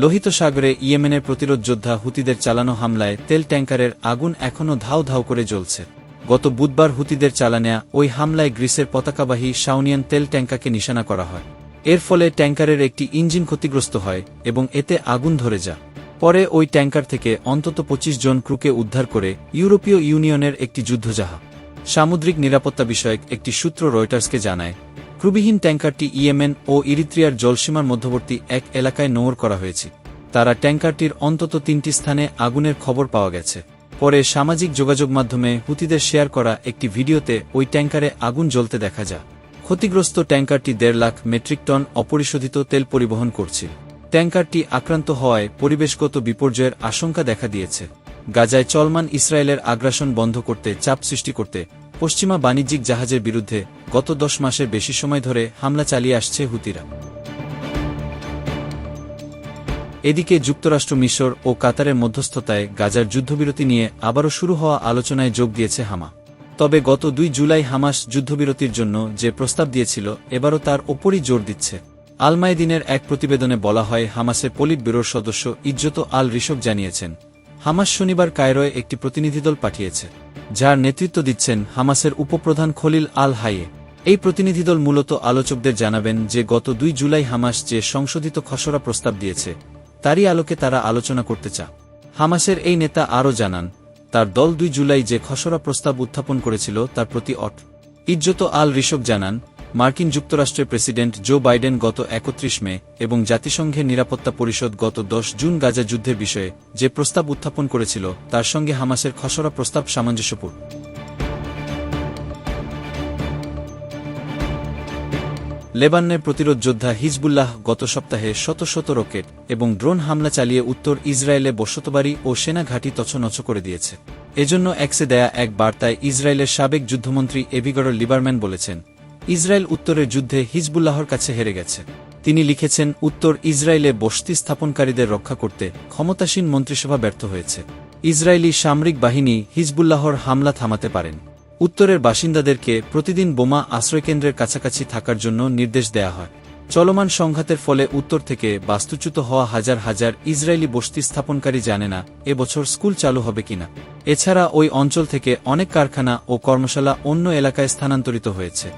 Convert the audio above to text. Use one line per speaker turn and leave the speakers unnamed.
লোহিত সাগরে ইয়েমেনের প্রতিরোধ যোদ্ধা হুতিদের চালানো হামলায় তেল ট্যাঙ্কারের আগুন এখনও ধাও ধাও করে জ্বলছে। গত বুধবার হুতিদের চালানেয়া ওই হামলায় গ্রিসের পতাকাবাহী সাউনিয়ান তেল ট্যাঙ্কাকে নিশানা করা হয়। এর ফলে ট্যাঙ্কারের একটি ইঞ্জিন ক্ষতিগ্রস্ত হয় এবং এতে আগুন ধরে যা পরে ওই ট্যাঙ্কার থেকে অন্তত ২৫ জন ক্রুকে উদ্ধার করে ইউরোপীয় ইউনিয়নের একটি যুদ্ধজাহাজ। সামুদ্রিক নিরাপত্তা বিষয়ক একটি সূত্র রয়টার্সকে জানায় ক্রুবিহীন ট্যাঙ্কারটি ইয়েমেন ও ইরিত্রিয়ার জলসীমার মধ্যবর্তী এক এলাকায় নোঙর করা হয়েছে। তারা ট্যাঙ্কারটির অন্তত তিনটি স্থানে আগুনের খবর পাওয়া গেছে। পরে সামাজিক যোগাযোগ মাধ্যমে হুতিদের শেয়ার করা একটি ভিডিওতে ওই ট্যাঙ্কারে আগুন জ্বলতে দেখা যায়। ক্ষতিগ্রস্ত ট্যাঙ্কারটি দেড় লাখ মেট্রিক টন অপরিশোধিত তেল পরিবহন করছে। ট্যাঙ্কারটি আক্রান্ত হওয়ায় পরিবেশগত বিপর্যয়ের আশঙ্কা দেখা দিয়েছে। গাজায় চলমান ইসরায়েলের আগ্রাসন বন্ধ করতে চাপ সৃষ্টি করতে পশ্চিমা বাণিজ্যিক জাহাজের বিরুদ্ধে গত দশ মাসের বেশি সময় ধরে হামলা চালিয়ে আসছে হুতিরা। এদিকে যুক্তরাষ্ট্র, মিশর ও কাতারের মধ্যস্থতায় গাজার যুদ্ধবিরতি নিয়ে আবারও শুরু হওয়া আলোচনায় যোগ দিয়েছে হামা। তবে গত দুই জুলাই হামাস যুদ্ধবিরতির জন্য যে প্রস্তাব দিয়েছিল, এবারও তার ওপরই জোর দিচ্ছে। আলমায়দিনের এক প্রতিবেদনে বলা হয়, হামাসের পলিট ব্যুরোর সদস্য ইজ্জত আল ঋষভ জানিয়েছেন, হামাস শনিবার কায়রোয় একটি প্রতিনিধিদল পাঠিয়েছে। যার নেতৃত্ব দিচ্ছেন হামাসের উপপ্রধান খলিল আল হাইয়ে এই প্রতিনিধিদল মূলত আলোচকদের জানাবেন যে গত দুই জুলাই হামাস যে সংশোধিত খসড়া প্রস্তাব দিয়েছে, তারই আলোকে তারা আলোচনা করতে চা হামাসের এই নেতা আরও জানান, তার দল দুই জুলাই যে খসড়া প্রস্তাব উত্থাপন করেছিল তার প্রতি অট। ইজ্জত আল ঋষভ জানান মার্কিন যুক্তরাষ্ট্রের প্রেসিডেন্ট জো বাইডেন গত একত্রিশ মে এবং জাতিসংঘের নিরাপত্তা পরিষদ গত দশ জুন গাজা যুদ্ধের বিষয়ে যে প্রস্তাব উত্থাপন করেছিল, তার সঙ্গে হামাসের খসড়া প্রস্তাব সামঞ্জস্যপূর্ণ। লেবাননের প্রতিরোধ যোদ্ধা হিজবুল্লাহ গত সপ্তাহে শত শত রকেট এবং ড্রোন হামলা চালিয়ে উত্তর ইসরায়েলে বসতবাড়ি ও সেনা ঘাঁটি তছনছ করে দিয়েছে। এজন্য এক্সে দেয়া এক বার্তায় ইসরায়েলের সাবেক যুদ্ধমন্ত্রী এভিগড় লিবারম্যান বলেছেন ইসরায়েল উত্তরের যুদ্ধে হিজবুল্লাহর কাছে হেরে গেছে। তিনি লিখেছেন, উত্তর ইসরায়েলে বসতি স্থাপনকারীদের রক্ষা করতে ক্ষমতাসীন মন্ত্রিসভা ব্যর্থ হয়েছে। ইসরায়েলি সামরিক বাহিনী হিজবুল্লাহর হামলা থামাতে পারেন। উত্তরের বাসিন্দাদেরকে প্রতিদিন বোমা আশ্রয়কেন্দ্রের কাছাকাছি থাকার জন্য নির্দেশ দেয়া হয়। চলমান সংঘাতের ফলে উত্তর থেকে বাস্তুচ্যুত হওয়া হাজার হাজার ইসরায়েলি বসতি স্থাপনকারী জানে না, এবছর স্কুল চালু হবে কিনা। এছাড়া ওই অঞ্চল থেকে অনেক কারখানা ও কর্মশালা অন্য এলাকায় স্থানান্তরিত হয়েছে।